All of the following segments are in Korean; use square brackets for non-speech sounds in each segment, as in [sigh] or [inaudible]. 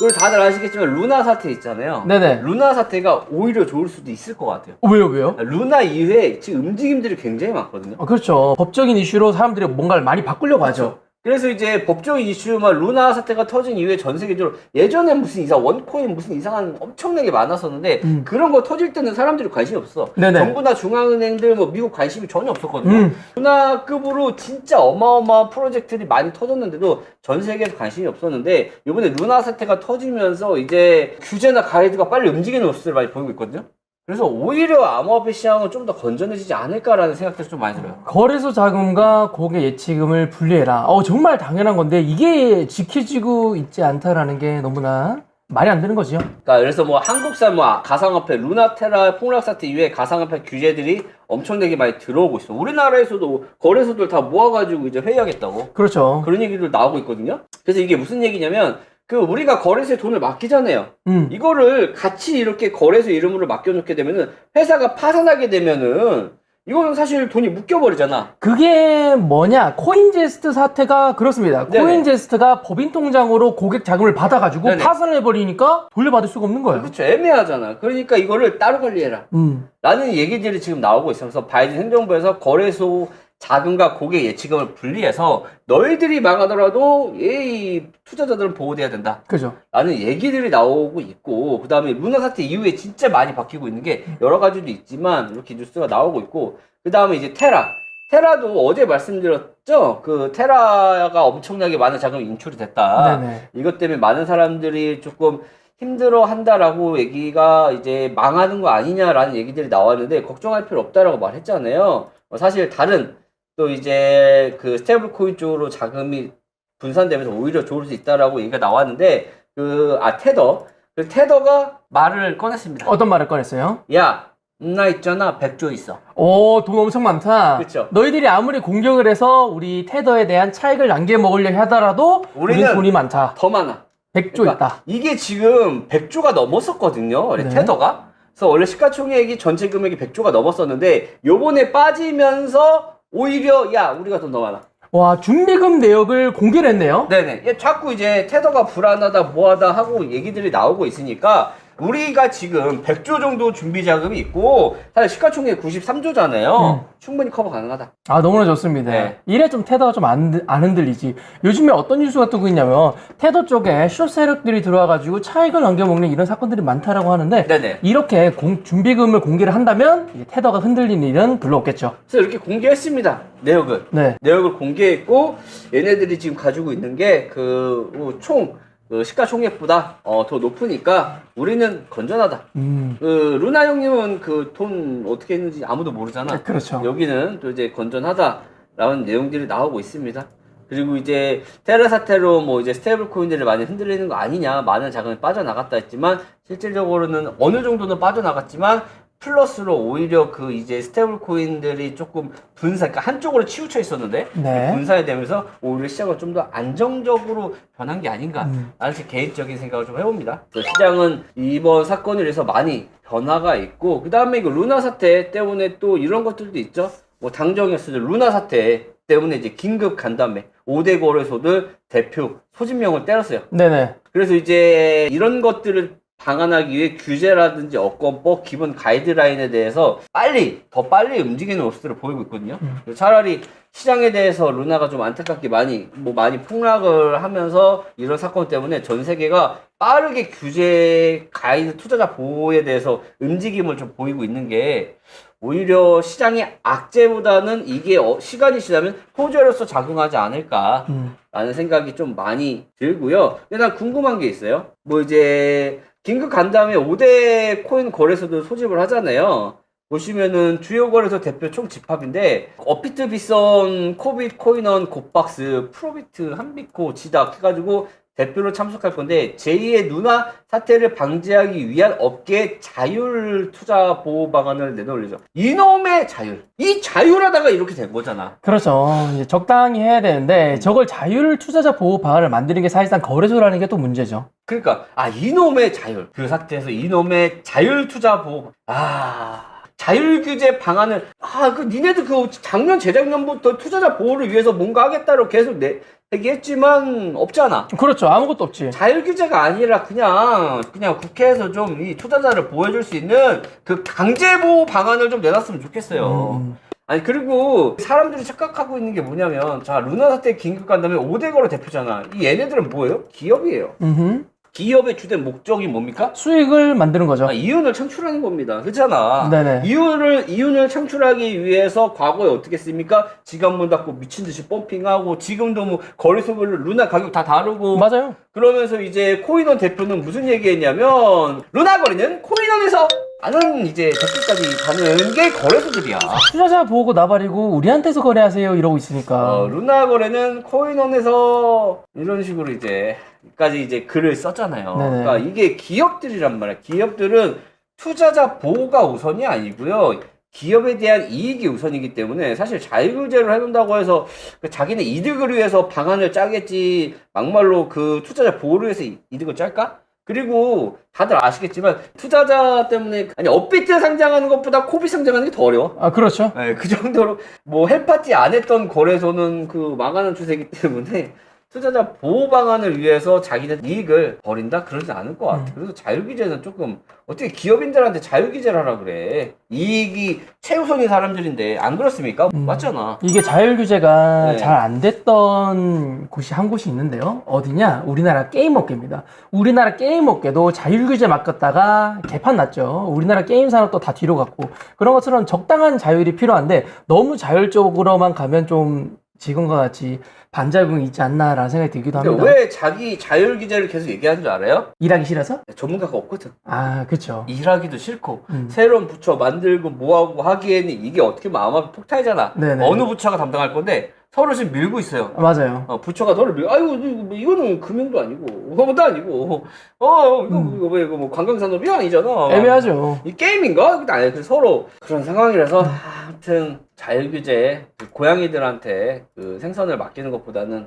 그리고 다들 아시겠지만 루나 사태 있잖아요. 네네. 루나 사태가 오히려 좋을 수도 있을 것 같아요. 어, 왜요, 왜요? 루나 이후에 지금 움직임들이 굉장히 많거든요. 어, 그렇죠. 법적인 이슈로 사람들이 뭔가를 많이 바꾸려고 하죠. 그래서 이제 법적 이슈만 루나 사태가 터진 이후에 전 세계적으로 예전에 무슨 이상 원코인 무슨 이상한 엄청나게 많았었는데 음. 그런 거 터질 때는 사람들이 관심이 없어. 네네. 정부나 중앙은행들 뭐 미국 관심이 전혀 없었거든요. 음. 루나급으로 진짜 어마어마한 프로젝트들이 많이 터졌는데도 전 세계에서 관심이 없었는데 이번에 루나 사태가 터지면서 이제 규제나 가이드가 빨리 움직이는 모습을 많이 보이고 있거든요. 그래서 오히려 암호화폐 시장은 좀 더 건전해지지 않을까라는 생각도 좀 많이 들어요. 거래소 자금과 고객 예치금을 분리해라. 어, 정말 당연한 건데 이게 지켜지고 있지 않다라는 게 너무나 말이 안 되는 거지요. 그러니까 그래서 뭐 한국산 뭐 가상화폐 루나테라 폭락 사태 이후에 가상화폐 규제들이 엄청나게 많이 들어오고 있어. 우리나라에서도 거래소들 다 모아가지고 이제 회의하겠다고 그렇죠. 그런 얘기들 나오고 있거든요. 그래서 이게 무슨 얘기냐면 그 우리가 거래소에 돈을 맡기잖아요. 음. 이거를 같이 이렇게 거래소 이름으로 맡겨놓게 되면은 회사가 파산하게 되면은 이거는 사실 돈이 묶여버리잖아. 그게 뭐냐? 코인제스트 사태가 그렇습니다. 네네. 코인제스트가 법인 통장으로 고객 자금을 받아가지고 네네. 파산을 해버리니까 돌려받을 수가 없는 거예요. 그렇죠. 애매하잖아. 그러니까 이거를 따로 관리해라. 음. 라는 얘기들이 지금 나오고 있어서 바이든 행정부에서 거래소 자금과 고객 예치금을 분리해서 너희들이 망하더라도 이 투자자들은 보호돼야 된다. 그죠. 라는 얘기들이 나오고 있고 그 다음에 루나 사태 이후에 진짜 많이 바뀌고 있는 게 여러 가지도 있지만 이렇게 뉴스가 나오고 있고 그 다음에 이제 테라 테라도 어제 말씀드렸죠 그 테라가 엄청나게 많은 자금이 인출이 됐다 네네. 이것 때문에 많은 사람들이 조금 힘들어 한다라고 얘기가 이제 망하는 거 아니냐라는 얘기들이 나왔는데 걱정할 필요 없다라고 말했잖아요 어, 사실 다른 또 이제 그 스테이블 코인 쪽으로 자금이 분산되면서 오히려 좋을 수 있다라고 얘기가 나왔는데 그 아 테더 그 테더가 말을 꺼냈습니다. 어떤 말을 꺼냈어요? 야, 나 있잖아 100조 있어. 오, 돈 엄청 많다. 그쵸. 너희들이 아무리 공격을 해서 우리 테더에 대한 차익을 남겨 먹으려 하더라도 우리는 우리는 돈이 많다. 더 많아. 100조 그러니까 있다. 이게 지금 100조가 넘었었거든요. 네. 테더가. 그래서 원래 시가총액이 전체 금액이 100조가 넘었었는데 요번에 빠지면서 오히려 야 우리가 돈 더 많아. 와, 준비금 내역을 공개를 했네요. 네네. 얘 자꾸 이제 테더가 불안하다 뭐하다 하고 얘기들이 나오고 있으니까 우리가 지금 100조 정도 준비 자금이 있고 사실 시가총액 93조잖아요. 음. 충분히 커버 가능하다. 아, 너무나 좋습니다. 네. 이래 좀 테더가 좀안 안 흔들리지. 요즘에 어떤 뉴스가 뜨고 있냐면, 테더 쪽에 숏 세력들이 들어와가지고 차익을 남겨먹는 이런 사건들이 많다라고 하는데, 네네. 이렇게 공- 준비금을 공개를 한다면, 테더가 흔들리는 일은 별로 없겠죠. 그래서 이렇게 공개했습니다. 내역을. 네. 내역을 공개했고 얘네들이 지금 가지고 있는 게 그 총 그 시가총액보다 어, 더 높으니까 우리는 건전하다. 음, 그 루나 형님은 그 돈 어떻게 했는지 아무도 모르잖아. 그렇죠. 여기는 또 이제 건전하다라는 내용들이 나오고 있습니다. 그리고 이제 테라 사태로 뭐 이제 스테이블 코인들을 많이 흔들리는 거 아니냐 많은 자금이 빠져나갔다 했지만 실질적으로는 어느 정도는 빠져나갔지만 플러스로 오히려 그 이제 스테이블 코인들이 조금 분산 그러니까 한쪽으로 치우쳐 있었는데 네. 분산이 되면서 오히려 시장은 좀 더 안정적으로 변한 게 아닌가 음. 라는 제 개인적인 생각을 좀 해봅니다. 그 시장은 이번 사건을 해서 많이 변화가 있고 그 다음에 그 루나 사태 때문에 또 이런 것들도 있죠. 뭐 당정이었을 때 루나 사태 때문에 이제 긴급 간담회 5대 거래소들 대표 소진명을 때렸어요. 네네. 그래서 이제 이런 것들을 방안하기 위해 규제라든지 업권법 기본 가이드라인에 대해서 빨리 더 빨리 움직이는 모습들을 보이고 있거든요. 그래서 차라리 시장에 대해서 루나가 좀 안타깝게 많이 뭐 많이 폭락을 하면서 이런 사건 때문에 전 세계가 빠르게 규제 가이드 투자자 보호에 대해서 움직임을 좀 보이고 있는 게 오히려 시장의 악재보다는 이게 어- 시간이 지나면 호재로서 작용하지 않을까 음. 라는 생각이 좀 많이 들고요. 근데 난 궁금한 게 있어요. 뭐 이제 긴급 간담회 5대 코인 거래소도 소집을 하잖아요. 보시면은 주요 거래소 대표 총 집합인데 어피트 비선 코빗 코인원 곱박스 프로비트 한비코 지닥 해가지고 대표로 참석할 건데 제2의 누나 사태를 방지하기 위한 업계 자율 투자 보호 방안을 내놓으려죠. 이놈의 자율. 이 자율하다가 이렇게 된 거잖아. 그렇죠. 이제 적당히 해야 되는데, 저걸 자율 투자자 보호 방안을 만드는 게 사실상 거래소라는 게 또 문제죠. 그러니까 아 이놈의 자율 그 사태에서 이놈의 자율 투자 보호 아 자율 규제 방안을 아 그 니네들 그 작년 재작년부터 투자자 보호를 위해서 뭔가 하겠다고 계속 내 얘기했지만 없잖아. 그렇죠. 아무것도 없지. 자율 규제가 아니라 그냥 그냥 국회에서 좀 이 투자자를 보호해줄 수 있는 그 강제 보호 방안을 좀 내놨으면 좋겠어요. 음. 아니 그리고 사람들이 착각하고 있는 게 뭐냐면 자 루나 사태 긴급 간다음에 5대 거래 대표잖아. 이 얘네들은 뭐예요? 기업이에요. 음흠. 기업의 주된 목적이 뭡니까? 수익을 만드는 거죠. 아, 이윤을 창출하는 겁니다. 그렇잖아. 네네. 이윤을 이윤을 창출하기 위해서 과거에 어떻게 했습니까? 지갑 문 닫고 미친 듯이 펌핑하고 지금도 뭐 거래소별로 루나 가격 다 다르고 맞아요. 그러면서 이제 코인원 대표는 무슨 얘기했냐면 루나 거래는 코인원에서 하는 이제 댓글까지 가는 게 거래소들이야. 투자자 보고 나발이고 우리한테서 거래하세요 이러고 있으니까. 어, 루나 거래는 코인원에서 이런 식으로 이제 까지 이제 글을 썼잖아요. 네네. 그러니까 이게 기업들이란 말이야. 기업들은 투자자 보호가 우선이 아니고요. 기업에 대한 이익이 우선이기 때문에 사실 자율규제를 해놓는다고 해서 그 자기네 이득을 위해서 방안을 짜겠지 막말로 그 투자자 보호를 위해서 이- 이득을 짤까? 그리고 다들 아시겠지만 투자자 때문에 아니 업비트 상장하는 것보다 코비 상장하는 게 더 어려워. 아 그렇죠. 네, 그 정도로 뭐 헬파티 안 했던 거래소는 그 망하는 추세이기 때문에 투자자 보호 방안을 위해서 자기네 이익을 버린다 그러지 않을 것 같아. 그래서 자율규제는 조금 어떻게 기업인들한테 자율규제를 하라 그래. 이익이 최우선인 사람들인데 안 그렇습니까? 음. 맞잖아. 이게 자율 규제가 네. 잘 안 됐던 곳이 한 곳이 있는데요. 어디냐? 우리나라 게임 업계입니다. 우리나라 게임 업계도 자율 규제 맡겼다가 개판 났죠. 우리나라 게임 산업도 다 뒤로 갔고 그런 것처럼 적당한 자율이 필요한데 너무 자율적으로만 가면 좀 지금과 같이 반작용이 있지 않나라는 생각이 들기도 합니다. 왜 자기 자율 규제를 계속 얘기하는 줄 알아요? 일하기 싫어서? 전문가가 없거든. 아, 그렇죠. 일하기도 싫고 음. 새로운 부처 만들고 뭐하고 하기에는 이게 어떻게 마음 앞에 폭탄이잖아. 네네. 어느 부처가 담당할 건데 서로 지금 밀고 있어요. 아, 맞아요. 어, 부처가 너를 밀, 아이고, 이거, 이거는 금융도 아니고, 그거도 아니고, 어, 이거, 음. 이거, 뭐, 이거 뭐, 관광 산업이 아니잖아. 애매하죠. 음. 이 게임인가? 그게 아니야. 그래서 서로 그런 상황이라서, 아무튼, 자율 규제, 그 고양이들한테 그 생선을 맡기는 것보다는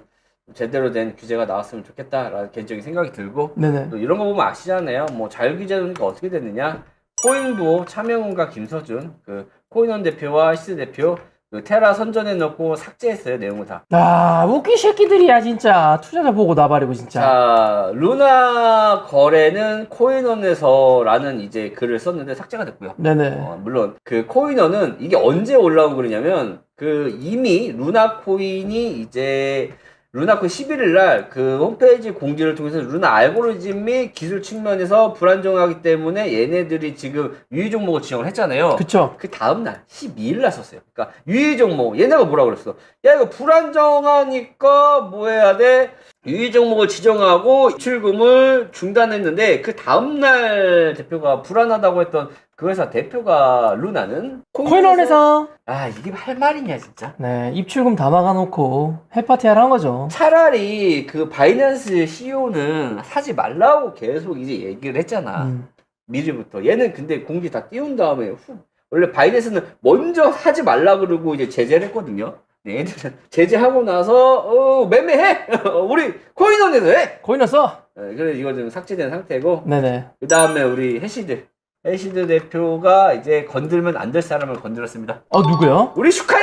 제대로 된 규제가 나왔으면 좋겠다라는 개인적인 생각이 들고, 네네. 또 이런 거 보면 아시잖아요. 뭐, 자율 규제니까 어떻게 됐느냐? 코인부 차명훈과 김서준, 그, 코인원 대표와 시스 대표, 그 테라 선전해 놓고 삭제했어요, 내용을 다. 아, 웃긴 새끼들이야, 진짜. 투자자 보고 나발이고, 진짜. 자, 루나 거래는 코인원에서라는 이제 글을 썼는데 삭제가 됐고요. 네네. 어, 물론 그 코인원은 이게 언제 올라온 글이냐면 그 이미 루나 코인이 이제 루나코인 11일 날 그 홈페이지 공지를 통해서 루나 알고리즘 및 기술 측면에서 불안정하기 때문에 얘네들이 지금 유의 종목을 지정을 했잖아요. 그쵸. 그 다음 날 12일 날 썼어요. 그러니까 유의 종목 얘네가 뭐라 그랬어? 야 이거 불안정하니까 뭐 해야 돼? 유의 종목을 지정하고 출금을 중단했는데 그 다음날 대표가 불안하다고 했던 그 회사 대표가 루나는 코인원에서. 아 이게 할 말이냐 진짜? 네, 입출금 다 막아놓고 해파티 하라는 거죠. 차라리 그 바이낸스 CEO는 사지 말라고 계속 이제 얘기를 했잖아. 음. 미리부터. 얘는 근데 공지 다 띄운 다음에 후. 원래 바이낸스는 먼저 하지 말라 그러고 이제 제재를 했거든요. 네, 얘들은 제재하고 나서 어, 매매해. [laughs] 우리 코인원에서 해. 코인원 써. 네, 그래서 이거 지금 삭제된 상태고 네네. 그 다음에 우리 해시드 해시드 대표가 이제 건들면 안 될 사람을 건드렸습니다. 어, 누구요? 우리 슈카 형을 건드렸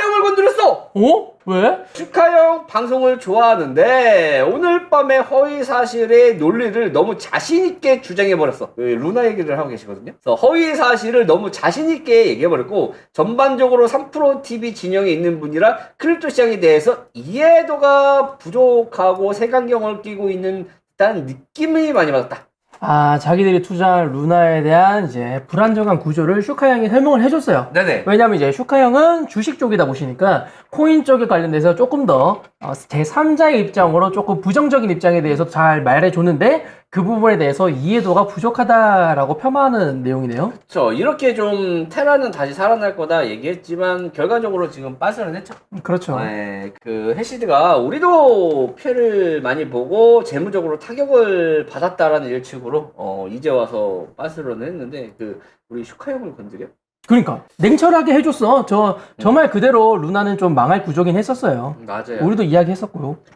어. 어? 왜? 슈카 형 방송을 좋아하는데 오늘 밤에 허위 사실의 논리를 너무 자신 있게 주장해 버렸어. 그 루나 얘기를 하고 계시거든요. 그래서 허위 사실을 너무 자신 있게 얘기해 버렸고 전반적으로 3프로 TV 진영에 있는 분이라 크립토 시장에 대해서 이해도가 부족하고 색안경을 끼고 있는 듯한 느낌이 많이 받았다. 아, 자기들이 투자한 루나에 대한 이제 불안정한 구조를 슈카 형이 설명을 해줬어요. 네네. 왜냐면 이제 슈카 형은 주식 쪽이다 보시니까 코인 쪽에 관련돼서 조금 더 어, 제3자의 입장으로 조금 부정적인 입장에 대해서 잘 말해줬는데 그 부분에 대해서 이해도가 부족하다라고 폄하하는 내용이네요. 그렇죠. 이렇게 좀 테라는 다시 살아날 거다 얘기했지만 결과적으로 지금 빠스는 했죠. 그렇죠. 네, 그 해시드가 우리도 피해를 많이 보고 재무적으로 타격을 받았다라는 일측으로 어, 이제 와서 빠스로는 했는데 그 우리 슈카 형을 건드려? 그러니까 냉철하게 해줬어. 저저말 그대로 루나는 좀 망할 구조긴 했었어요. 맞아요. 우리도 이야기했었고요.